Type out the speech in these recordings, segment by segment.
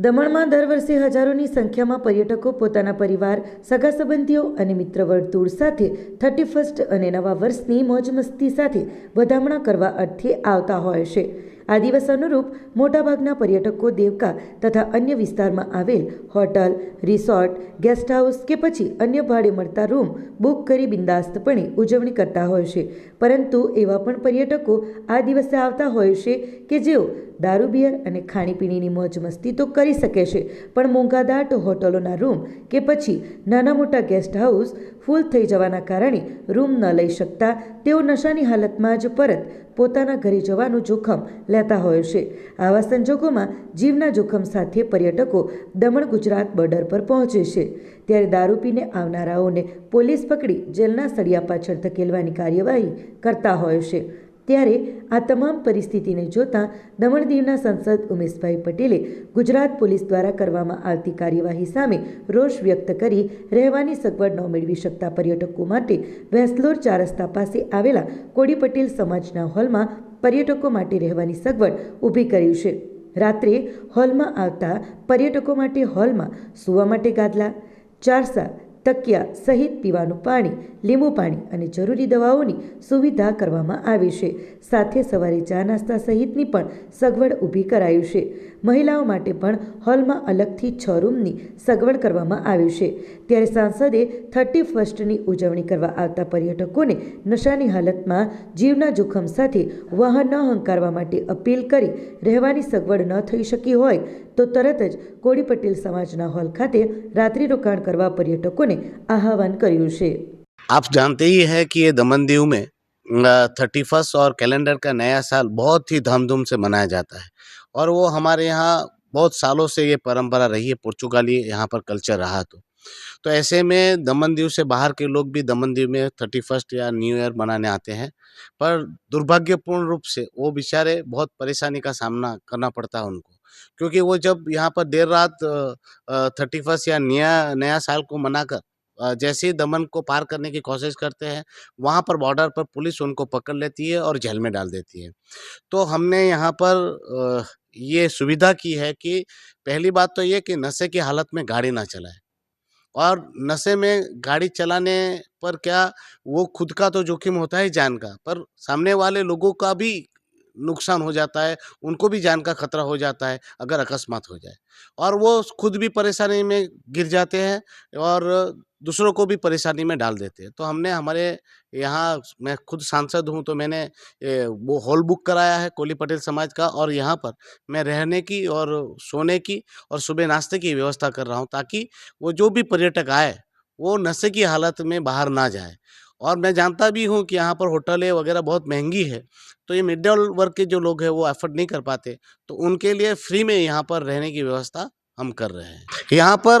દમણમાં દર વર્ષે હજારોની સંખ્યામાં પર્યટકો પોતાના પરિવાર સગા સંબંધીઓ અને મિત્ર વર્તુળ સાથે થર્ટી ફર્સ્ટ અને નવા વર્ષની મોજ મસ્તી સાથે વધામણા કરવા અર્થે આવતા હોય છે. આ દિવસ અનુરૂપ મોટાભાગના પર્યટકો દેવકા તથા અન્ય વિસ્તારમાં આવેલ હોટલ, રિસોર્ટ ગેસ્ટ હાઉસ કે પછી અન્ય ભાડે મળતા રૂમ બુક કરી બિંદાસ્તપણે ઉજવણી કરતા હોય છે. પરંતુ એવા પણ પર્યટકો આ દિવસે આવતા હોય છે કે જેઓ દારૂ, બિયર અને ખાણીપીણીની મોજ મસ્તી તો કરી શકે છે, પણ મોંઘાદાટ હોટલોના રૂમ કે પછી નાના મોટા ગેસ્ટ હાઉસ ફૂલ થઈ જવાના કારણે રૂમ ન લઈ શકતા તેઓ નશાની હાલતમાં જ પરત પોતાના ઘરે જવાનું જોખમ લેતા હોય છે. આવા સંજોગોમાં જીવના જોખમ સાથે પર્યટકો દમણ ગુજરાત બોર્ડર પર પહોંચે છે. ત્યારે દારૂ પીને આવનારાઓને પોલીસ પકડી જેલના સળિયા પાછળ ધકેલવાની કાર્યવાહી કરતા હોય છે. ત્યારે આ તમામ પરિસ્થિતિને જોતા દમણ દીવના સંસદ ઉમેશભાઈ પટેલે ગુજરાત પોલીસ દ્વારા કરવામાં આવતી કાર્યવાહી સામે રોષ વ્યક્ત કરી રહેવાની સગવડ ન મેળવી શકતા પર્યટકો માટે વેસલોર ચાર રસ્તા પાસે આવેલા કોડી પટેલ સમાજના હોલમાં પર્યટકો માટે રહેવાની સગવડ ઊભી કરી છે. રાત્રે હોલમાં આવતા પર્યટકો માટે હોલમાં સૂવા માટે ગાદલા, ચારસા તકિયા સહિત પીવાનું પાણી, લીંબુ પાણી અને જરૂરી દવાઓની સુવિધા કરવામાં આવી છે. સાથે સવારે ચા નાસ્તા સહિતની પણ સગવડ ઊભી કરાયું છે. મહિલાઓ માટે પણ હોલમાં અલગથી છ રૂમની સગવડ કરવામાં આવી છે. ત્યારે સાંસદે થર્ટી ફર્સ્ટની ઉજવણી કરવા આવતા પર્યટકોને નશાની હાલતમાં જીવના જોખમ સાથે વાહન ન હંકારવા માટે અપીલ કરી રહેવાની સગવડ ન થઈ શકી હોય તો તરત જ કોડી પટેલ સમાજના હોલ ખાતે રાત્રિ રોકાણ કરવા પર્યટકોને આહવાન કર્યું છે आप जानते ही हैं कि ये दमन दीव में थर्टी फर्स्ट और कैलेंडर का नया साल बहुत ही धामधूम से मनाया जाता है और वो हमारे यहाँ बहुत सालों से ये परंपरा रही है पुर्तगाली यहाँ पर कल्चर रहा तो तो ऐसे में दमन दीव से बाहर के लोग भी दमन दीव में थर्टी फर्स्ट या न्यू ईयर मनाने आते हैं पर दुर्भाग्यपूर्ण रूप से वो बेचारे बहुत परेशानी का सामना करना पड़ता है उनको क्योंकि वो जब यहाँ पर देर रात थर्टी फ़र्स्ट या नया नया साल को मनाकर जैसे ही दमन को पार करने की कोशिश करते हैं, वहाँ पर बॉर्डर पर पुलिस उनको पकड़ लेती है और जेल में डाल देती है। तो हमने यहाँ पर ये सुविधा की है कि पहली बात तो ये कि नशे की हालत में गाड़ी ना चलाए। और नशे में गाड़ी चलाने पर क्या वो खुद का तो जोखिम होता है जान का, पर सामने वाले लोगों का भी नुकसान हो जाता है, उनको भी जान का खतरा हो जाता है, अगर अकस्मात हो जाए। और वो खुद भी परेशानी में गिर जाते हैं और दूसरों को भी परेशानी में डाल देते हैं। तो हमने हमारे यहाँ मैं खुद सांसद हूँ तो मैंने वो हॉल बुक कराया है कोली पटेल समाज का और यहाँ पर मैं रहने की और सोने की और सुबह नाश्ते की व्यवस्था कर रहा हूँ ताकि वो जो भी पर्यटक आए, वो नशे की हालत में बाहर ना जाए। और मैं जानता भी हूँ कि यहाँ पर होटलें वगैरह बहुत महँगी है तो ये मिडिल वर्ग के जो लोग हैं वो एफर्ट नहीं कर पाते तो उनके लिए फ्री में यहाँ पर रहने की व्यवस्था हम कर रहे हैं। यहाँ पर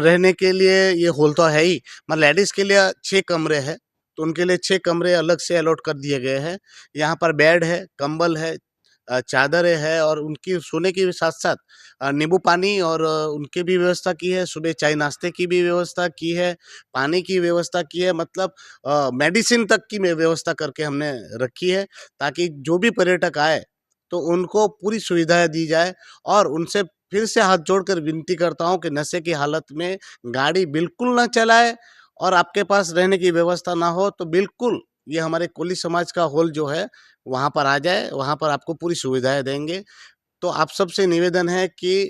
रहने के लिए ये हॉल तो है ही मतलब लेडीज़ के लिए छः कमरे हैं तो उनके लिए छः कमरे अलग से अलॉट कर दिए गए हैं। यहाँ पर बेड है, कंबल है चादरें है और उनकी सोने के साथ साथ नींबू पानी और उनकी भी व्यवस्था की है, सुबह चाय नाश्ते की भी व्यवस्था की है, पानी की व्यवस्था की है मतलब मेडिसिन तक की व्यवस्था करके हमने रखी है, ताकि जो भी पर्यटक आए तो उनको पूरी सुविधाएँ दी जाए और उनसे फिर से हाथ जोड़कर विनती करता हूँ कि नशे की हालत में गाड़ी बिल्कुल ना चलाए और आपके पास रहने की व्यवस्था ना हो तो बिल्कुल ये हमारे कोली समाज का हॉल जो है, वहाँ पर आ जाए, वहाँ पर आपको पूरी सुविधाएँ देंगे। तो आप सबसे निवेदन है कि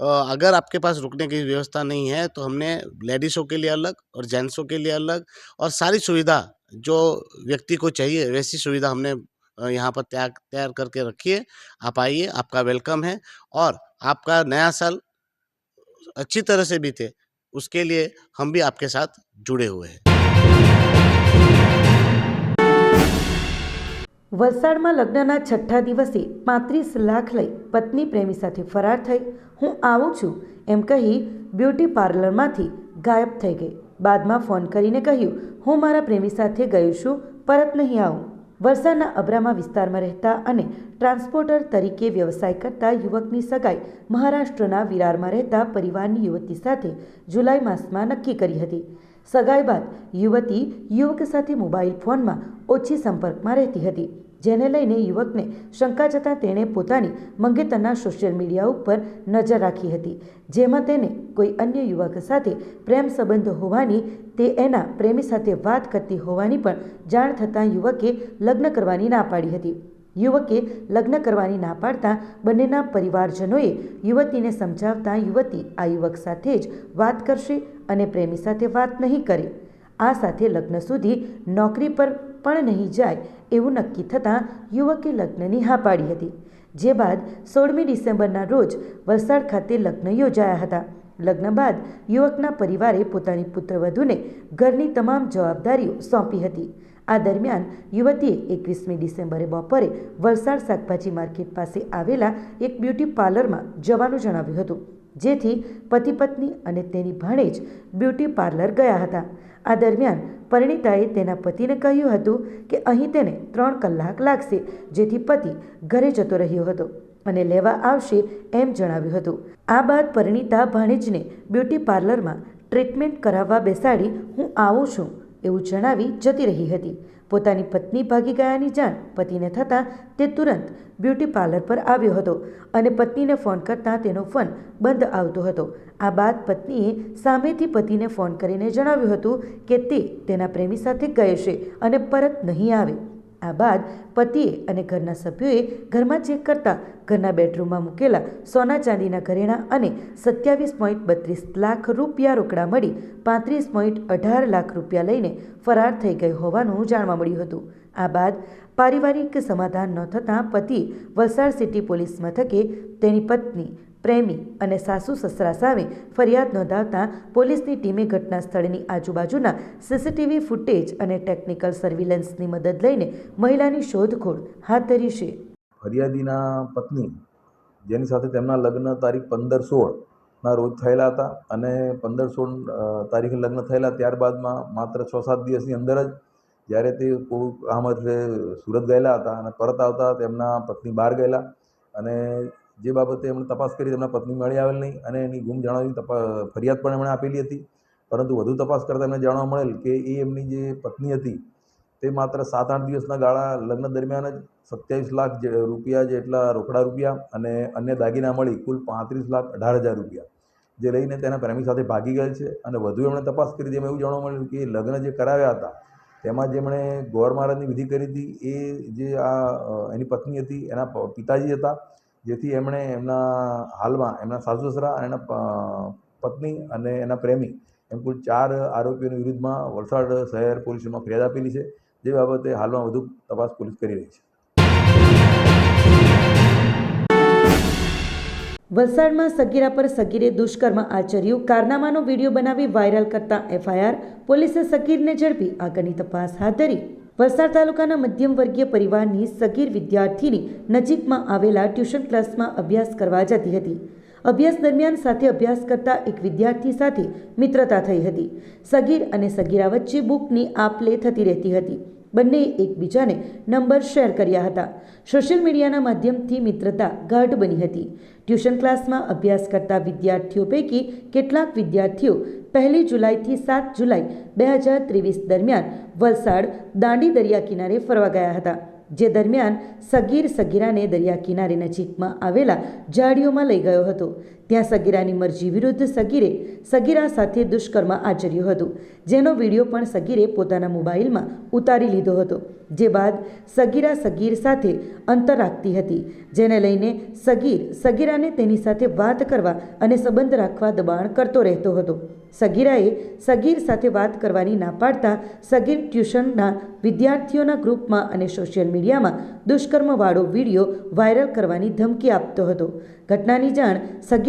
अगर आपके पास रुकने की व्यवस्था नहीं है तो हमने लेडीज़ों के लिए अलग और जेंट्सों के लिए अलग और सारी सुविधा जो व्यक्ति को चाहिए, वैसी सुविधा हमने यहाँ पर तैयार तैयार करके रखी है। आप आइए, आपका वेलकम है और आपका नया साल अच्छी तरह से बीते, उसके लिए हम भी आपके साथ जुड़े हुए हैं। વલસાડમાં લગ્નના છઠ્ઠા દિવસે પાંત્રીસ લાખ લઈ પત્ની પ્રેમી સાથે ફરાર થઈ. હું આવું છું એમ કહી બ્યુટી પાર્લરમાંથી ગાયબ થઈ ગઈ. બાદમાં ફોન કરીને કહ્યું, હું મારા પ્રેમી સાથે ગયો છું, પરત નહીં આવું. વલસાડના અબ્રામા વિસ્તારમાં રહેતા અને ટ્રાન્સપોર્ટર તરીકે વ્યવસાય કરતા યુવકની સગાઈ મહારાષ્ટ્રના વિરારમાં રહેતા પરિવારની યુવતી સાથે જુલાઈ માસમાં નક્કી કરી હતી. સગાઈ બાદ યુવતી યુવક સાથે મોબાઈલ ફોનમાં ઓછી સંપર્કમાં રહેતી હતી. જેને લઈને યુવકને શંકા જતાં તેણે પોતાની મંગેતરના સોશિયલ મીડિયા ઉપર નજર રાખી હતી, જેમાં તેને કોઈ અન્ય યુવક સાથે પ્રેમ સંબંધ હોવાની, તે એના પ્રેમી સાથે વાત કરતી હોવાની પણ જાણ થતાં યુવકે લગ્ન કરવાની ના પાડી હતી. યુવકે લગ્ન કરવાની ના પાડતા બંનેના પરિવારજનોએ યુવતીને સમજાવતા યુવતી આ યુવક સાથે જ વાત કરશે અને પ્રેમી સાથે વાત નહીં કરે. આ સાથે લગ્ન સુધી નોકરી પર પણ નહીં જાય એવું નક્કી થતાં યુવકે લગ્નની હા પાડી હતી. જે બાદ સોળમી ડિસેમ્બરના રોજ વલસાડ ખાતે લગ્ન યોજાયા હતા. લગ્ન બાદ યુવકના પરિવારે પોતાની પુત્રવધૂને ઘરની તમામ જવાબદારીઓ સોંપી હતી. આ દરમિયાન યુવતીએ એકવીસમી ડિસેમ્બરે બપોરે વલસાડ શાકભાજી માર્કેટ પાસે આવેલા એક બ્યુટી પાર્લરમાં જવાનું જણાવ્યું હતું. જેથી પતિ પત્ની અને તેની ભાણેજ બ્યુટી પાર્લર ગયા હતા. આ દરમિયાન પરિણીતાએ તેના પતિને કહ્યું હતું કે અહીં તેને ત્રણ કલાક લાગશે, જેથી પતિ ઘરે જતો રહ્યો હતો અને લેવા આવશે એમ જણાવ્યું હતું. આ બાદ પરિણીતા ભાણેજને બ્યુટી પાર્લરમાં ટ્રીટમેન્ટ કરાવવા બેસાડી, હું આવું છું, એવું જણાવી જતી રહી હતી. પોતાની પત્ની ભાગી ગયાની જાણ પતિને થતાં તે તુરંત બ્યુટી પાર્લર પર આવ્યો હતો અને પત્નીને ફોન કરતાં તેનો ફોન બંધ આવતો હતો. આ બાદ પત્નીએ સામેથી પતિને ફોન કરીને જણાવ્યું હતું કે તે તેના પ્રેમી સાથે ગયે છે અને પરત નહીં આવે. આ બાદ પતિએ અને ઘરના સભ્યોએ ઘરમાં ચેક કરતા ઘરના બેડરૂમમાં મૂકેલા સોના ચાંદીના ઘરેણાં અને સત્યાવીસ પોઈન્ટ બત્રીસ લાખ રૂપિયા રોકડા મળી પાંત્રીસ પોઈન્ટ અઢાર લાખ રૂપિયા લઈને ફરાર થઈ ગઈ હોવાનું જાણવા મળ્યું હતું. આ બાદ પારિવારિક સમાધાન ન થતાં પતિએ વલસાડ સિટી પોલીસ મથકે તેની પત્ની પ્રેમી અને સાસુ સસરા સામે ફરિયાદ નોંધાવતા પોલીસની ટીમે ઘટના સ્થળની આજુબાજુના સીસીટીવી ફૂટેજ અને ટેકનિકલ સર્વિલન્સની મદદ લઈને મહિલાની શોધખોળ હાથ ધરી છે. ફરિયાદીના પત્ની, જેની સાથે તેમના લગ્ન તારીખ પંદર સોળના રોજ થયેલા હતા અને પંદર સોળ તારીખે લગ્ન થયેલા ત્યારબાદમાં માત્ર છ સાત દિવસની અંદર જ જ્યારે તે આમ સુરત ગયેલા હતા અને પરત આવતા તેમના પત્ની બહાર ગયેલા અને જે બાબતે એમણે તપાસ કરી, તેમના પત્ની મળી આવેલ નહીં અને એની ગુમ જણાવી તપા, ફરિયાદ પણ એમણે આપેલી હતી. પરંતુ વધુ તપાસ કરતાં એમને જાણવા મળેલ કે એ એમની જે પત્ની હતી, તે માત્ર સાત આઠ દિવસના ગાળા લગ્ન દરમિયાન જ સત્યાવીસ લાખ રૂપિયા જેટલા રોકડા રૂપિયા અને અન્ય દાગીના મળી કુલ પાંત્રીસ લાખ અઢાર હજાર રૂપિયા, જે લઈને તેના પ્રેમી સાથે ભાગી ગયેલ છે. અને વધુ એમણે તપાસ કરી જેમાં એવું જાણવા મળ્યું કે લગ્ન જે કરાવ્યા હતા, તેમાં જેમણે ગોર મહારાજની વિધિ કરી હતી. એ જે આ એની પત્ની હતી, એના પિતાજી હતા. જેથી એમણે એમના હાલમાં એમના સાસુ સસરા અને એના પત્ની અને એના પ્રેમી એમ કુલ ચાર આરોપીઓની વિરુદ્ધમાં વલસાડ શહેર પોલીસમાં ફરિયાદ આપેલી છે. જે બાબતે હાલમાં વધુ તપાસ પોલીસ કરી રહી છે. વલસાડમાં સગીરા પર સગીરે દુષ્કર્મ આચર્યું. કારનામાનો વીડિયો બનાવી વાયરલ કરતા એફઆઈઆર. પોલીસે સગીરને ઝડપી આગળની તપાસ હાથ ધરી. વલસાડ તાલુકાના મધ્યમ વર્ગીય પરિવારની સગીર વિદ્યાર્થીની નજીકમાં આવેલા ટ્યુશન ક્લાસમાં અભ્યાસ કરવા જતી હતી. અભ્યાસ દરમિયાન સાથે અભ્યાસ કરતા એક વિદ્યાર્થી સાથે મિત્રતા થઈ હતી. સગીર અને સગીરા વચ્ચે બુકની આપ લે થતી રહેતી હતી. બંનેએ એકબીજાને નંબર શેર કર્યા હતા. સોશિયલ મીડિયાના માધ્યમથી મિત્રતા ગાઢ બની હતી. ટ્યુશન ક્લાસમાં અભ્યાસ કરતા વિદ્યાર્થીઓ પૈકી કેટલાક વિદ્યાર્થીઓ પહેલી જુલાઈથી સાત જુલાઈ બે હજાર ત્રેવીસ દરમિયાન વલસાડ દાંડી દરિયા કિનારે ફરવા ગયા હતા, જે દરમિયાન સગીર સગીરાને દરિયા કિનારે નજીકમાં આવેલા ઝાડીઓમાં લઈ ગયો હતો. ત્યાં સગીરાની મરજી વિરુદ્ધ સગીરે સગીરા સાથે દુષ્કર્મ આચર્યું હતું. જેનો વીડિયો પણ સગીરે પોતાના મોબાઈલમાં ઉતારી લીધો હતો, જે બાદ સગીરા સગીર સાથે અંતર રાખતી હતી, જેને લઈને સગીર સગીરાને તેની સાથે વાત કરવા અને સંબંધ રાખવા દબાણ કરતો રહેતો હતો. સગીરાએ સગીર સાથે વાત કરવાની ના પાડતા સગીર ટ્યુશનના વિદ્યાર્થીઓના ગ્રુપમાં અને સોશિયલ મીડિયામાં દુષ્કર્મવાળો વીડિયો વાયરલ કરવાની ધમકી આપતો હતો. ઘટનાની જાણ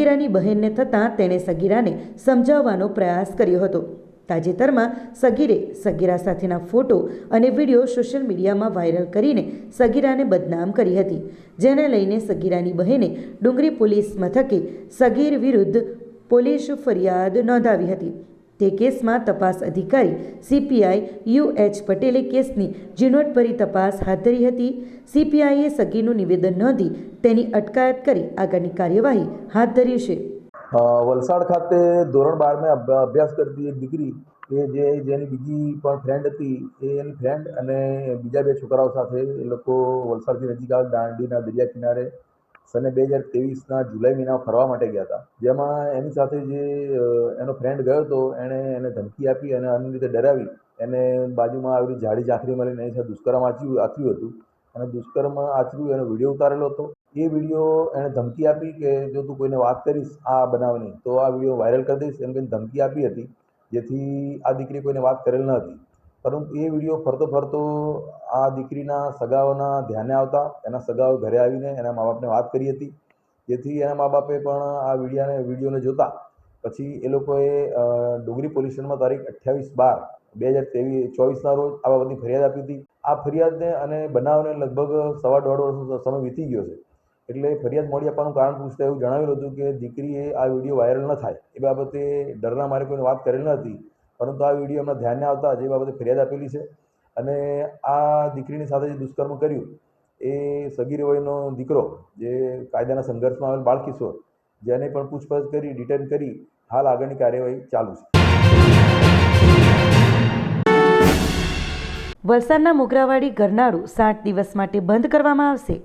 સગીરાની બહેનને થતાં તેણે સગીરાને સમજાવવાનો પ્રયાસ કર્યો હતો. તાજેતરમાં સગીરે સગીરા સાથેના ફોટો અને વીડિયો સોશિયલ મીડિયામાં વાયરલ કરીને સગીરાને બદનામ કરી હતી. જેને લઈને સગીરાની બહેને ડુંગરી પોલીસ મથકે સગીર વિરુદ્ધ પોલીસ ફરિયાદ નોંધાવી હતી. તે કેસમાં તપાસ અધિકારી સીપીઆઈ યુ એચ પટેલે કેસની ઝીણવટભરી તપાસ હાથ ધરી હતી. સીપીઆઈએ સગીનું નિવેદન નોંધી તેની અટકાયત કરી આગળની કાર્યવાહી હાથ ધરી છે. વલસાડ ખાતે ધોરણ બારમાં અભ્યાસ કરતી એક દીકરી એ જે, જેની બીજી પણ ફ્રેન્ડ હતી, એ એની ફ્રેન્ડ અને બીજા બે છોકરાઓ સાથે એ લોકો વલસાડથી નજીક આવે દાંડીના દરિયા કિનારે. સને બે હજાર ત્રેવીસના જુલાઈ મહિનામાં ફરવા માટે ગયા હતા. જેમાં એની સાથે જે એનો ફ્રેન્ડ ગયો હતો, એણે એને ધમકી આપી અને અન્ય રીતે ડરાવી. એને બાજુમાં આવેલી જાડી ઝાંખરી મળીને એની સાથે દુષ્કર્મ આચર્યું આચર્યું હતું. અને દુષ્કર્મ આચર્યું, એનો વીડિયો ઉતારેલો હતો. એ વીડિયો એણે ધમકી આપી કે, જો તું કોઈને વાત કરીશ, આ બનાવની, તો આ વીડિયો વાયરલ કરી દઈશ. એમ કરીને ધમકી આપી હતી, જેથી આ દીકરી કોઈને વાત કરેલ ન હતી. પરંતુ એ વીડિયો ફરતો ફરતો આ દીકરીના સગાઓના ધ્યાને આવતા, એના સગાઓ ઘરે આવીને એના મા બાપને વાત કરી હતી. જેથી એના મા બાપે પણ આ વિડીયાને, વિડીયોને જોતા. પછી એ લોકોએ ડુંગરી પોલીસ તારીખ અઠ્યાવીસ બાર બે હજાર ત્રેવીસ, ચોવીસના રોજ આ બાબતની ફરિયાદ આપી હતી. આ ફરિયાદને અને બનાવને લગભગ સવા દોઢ વર્ષનો સમય વીતી ગયો છે. એટલે ફરિયાદ મળી આપવાનું કારણ પૂછતા એવું જણાવેલું હતું કે દીકરીએ આ વીડિયો વાયરલ ન થાય. એ બાબતે ડરના મારે કોઈને વાત કરેલ ન હતી. પરંતુ આ વીડિયો એમના ધ્યાનને આવતા જે બાબતે ફરિયાદ આપેલી છે અને આ દીકરીની સાથે જે દુષ્કર્મ કર્યું, એ સગીર વયનો દીકરો જે કાયદાના સંઘર્ષમાં આવેલ બાળકિશોર જેને પણ પૂછપરછ કરી, ડિટેન કરી, હાલ આગળની કાર્યવાહી ચાલુ છે. વલસાડના મોગરાવાડી ગરનાળું સાત દિવસ માટે બંધ કરવામાં આવશે.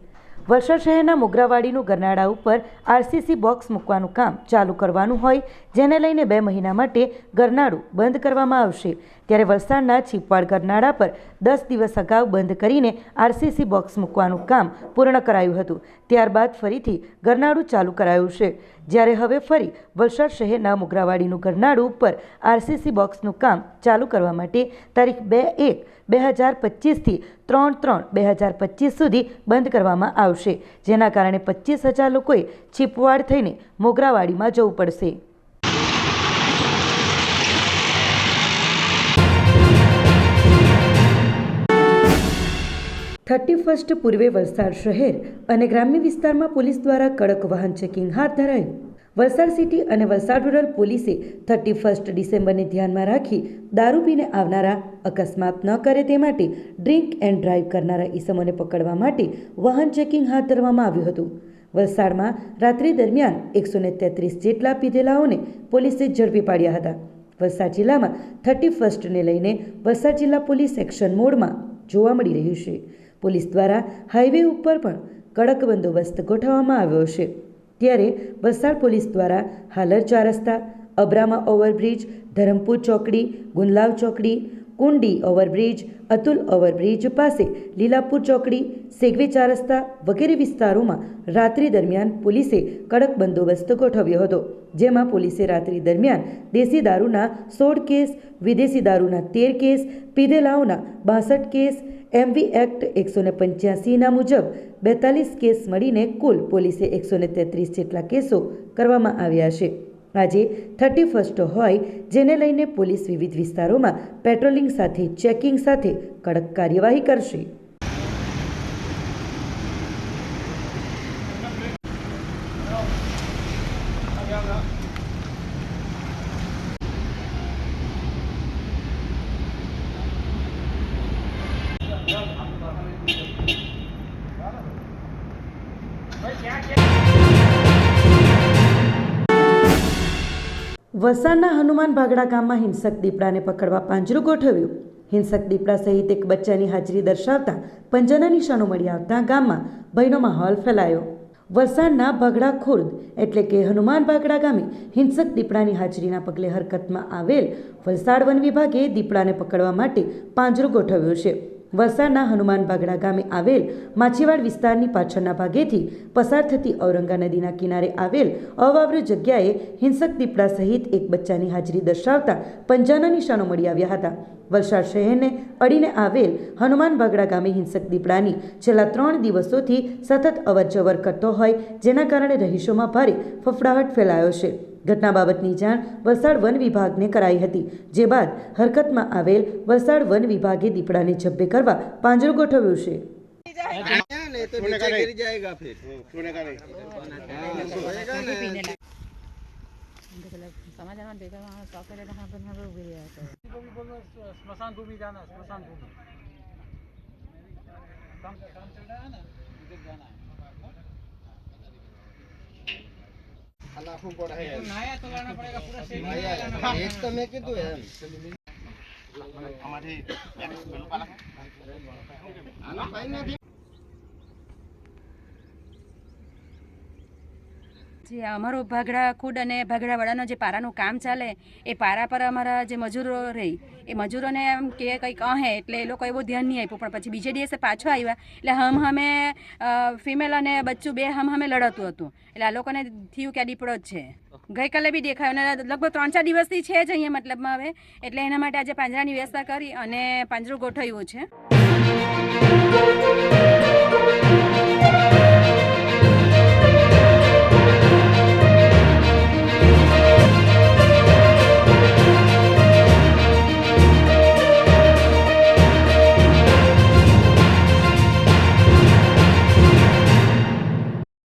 વલસાડ શહેરના મોગરાવાડીનું ગરનાળા ઉપર આરસીસી બોક્સ મૂકવાનું કામ ચાલુ કરવાનું હોય, જેને લઈને બે મહિના માટે ગરનાળું બંધ કરવામાં આવશે. ત્યારે વલસાડના છીપવાડ ગરનાળા પર દસ દિવસ અગાઉ બંધ કરીને આરસીસી બોક્સ મૂકવાનું કામ પૂર્ણ કરાયું હતું. ત્યારબાદ ફરીથી ગરનાળું ચાલુ કરાયું છે. જ્યારે હવે ફરી વલસાડ શહેરના મોગરાવાડીનું ગરનાળું ઉપર આરસીસી બોક્સનું કામ ચાલુ કરવા માટે તારીખ બે એક બે હજાર પચીસથી ત્રણ ત્રણ બે હજાર પચીસ સુધી બંધ કરવામાં આવશે, જેના કારણે પચીસ હજાર લોકોએ છીપવાડ થઈને મોગરાવાડીમાં જવું પડશે. થર્ટી ફર્સ્ટ પૂર્વે વલસાડ શહેર અને ગ્રામ્ય વિસ્તારમાં પોલીસ દ્વારા કડક વાહન ચેકિંગ હાથ ધરાયું. વલસાડ સિટી અને વલસાડ રૂરલ પોલીસે થર્ટી ફર્સ્ટ ડિસેમ્બરને ધ્યાનમાં રાખી દારૂ પીને આવનારા અકસ્માત ન કરે તે માટે ડ્રિંક એન્ડ ડ્રાઈવ કરનારા ઈસમોને પકડવા માટે વાહન ચેકિંગ હાથ ધરવામાં આવ્યું હતું. વલસાડમાં રાત્રિ દરમિયાન એકસો તેત્રીસ જેટલા પીધેલાઓને પોલીસે ઝડપી પાડ્યા હતા. વલસાડ જિલ્લામાં થર્ટી ફર્સ્ટને લઈને વલસાડ જિલ્લા પોલીસ એક્શન મોડમાં જોવા મળી રહ્યું છે. પોલીસ દ્વારા હાઈવે ઉપર પણ કડક બંદોબસ્ત ગોઠવવામાં આવ્યો છે. ત્યારે વલસાડ પોલીસ દ્વારા હાલર ચાર રસ્તા, અબ્રામા ઓવરબ્રિજ, ધરમપુર ચોકડી ગુંદલાવ ચોકડી, કુંડી ઓવરબ્રિજ, અતુલ ઓવરબ્રિજ પાસે લીલાપુર ચોકડી, સેગવે ચાર રસ્તા વગેરે વિસ્તારોમાં રાત્રિ દરમિયાન પોલીસે કડક બંદોબસ્ત ગોઠવ્યો હતો, જેમાં પોલીસે રાત્રિ દરમિયાન દેશી દારૂના સોળ કેસ, વિદેશી દારૂના તેર કેસ, પીધેલાઓના બાસઠ કેસ એમવી એક્ટ એકસો ને પંચ્યાસીના મુજબ બેતાલીસ કેસ મળીને કુલ પોલીસે એકસો ને તેત્રીસ જેટલા કેસો કરવામાં આવ્યા છે. આજે થર્ટી ફર્સ્ટ હોય જેને લઈને પોલીસ વિવિધ વિસ્તારોમાં પેટ્રોલિંગ સાથે, ચેકિંગ સાથે કડક કાર્યવાહી કરશે. વલસાડના હનુમાન ભાગડા ગામમાં હિંસક દીપડાને પકડવા પાંજરું ગોઠવ્યું. હિંસક દીપડા સહિત એક બચ્ચાની હાજરી દર્શાવતા પંજાના નિશાનો મળી આવતા ગામમાં ભયનો માહોલ ફેલાયો. વલસાડના ભાગડા ખુર્દ એટલે કે હનુમાન ભાગડા ગામે હિંસક દીપડાની હાજરીના પગલે હરકતમાં આવેલ વલસાડ વન વિભાગે દીપડાને પકડવા માટે પાંજરું ગોઠવ્યું છે. વલસાડના હનુમાન બાગડા ગામે આવેલ માછીવાડ વિસ્તારની પાછળના ભાગેથી પસાર થતી ઔરંગા નદીના કિનારે આવેલ અવાવૃ જગ્યાએ હિંસક દીપડા સહિત એક બચ્ચાની હાજરી દર્શાવતા પંજાના નિશાનો મળી આવ્યા હતા. વલસાડ શહેરને અડીને આવેલ હનુમાન બાગડા ગામે હિંસક દીપડાની છેલ્લા ત્રણ દિવસોથી સતત અવરજવર કરતો હોય, જેના કારણે રહીશોમાં ભારે ફફડાહટ ફેલાયો છે. ઘટના બાબતની જાણ વલસાડ વન વિભાગને કરાઈ હતી જે બાદ હરકતમાં આવેલ વલસાડ વન વિભાગે દીપડાને જબ્બે કરવા પાંજરું ગોઠવ્યું છે आया नहीं तो नीचे गिर जाएगा फिर हाँ, सोएगा ना समाधान भेगा वहाँ सॉफ्टवेयर कहाँ पर यहाँ पर उभे રહ્યા છે स्मशान भूमि जाना है स्मशान भूमि काम काम चल रहा है ना उधर जाना નાખવું પડે. નાયા તો એક તો મેં કીધું એમ. અમારી જે અમારો ભાગડા ખુદ અને ભાગડાવાળાનો જે પારાનું કામ ચાલે, એ પારા પર અમારા જે મજૂરો રહી એ મજૂરોને એમ કે કંઈક કહે એટલે એ લોકો એવું ધ્યાન નહીં આપ્યું. પણ પછી બીજે દિવસે પાછો આવ્યા, એટલે હમ હમે ફિમેલ અને બચ્ચું બે હમ હમે લડતું હતું. એટલે આ લોકોને થયું કે આ દીપડો જ છે. ગઈકાલે બી દેખાયો અને લગભગ ત્રણ ચાર દિવસથી છે જ અહીંયા મતલબમાં હવે. એટલે એના માટે આજે પાંજરાની વ્યવસ્થા કરી અને પાંજરું ગોઠવ્યું છે.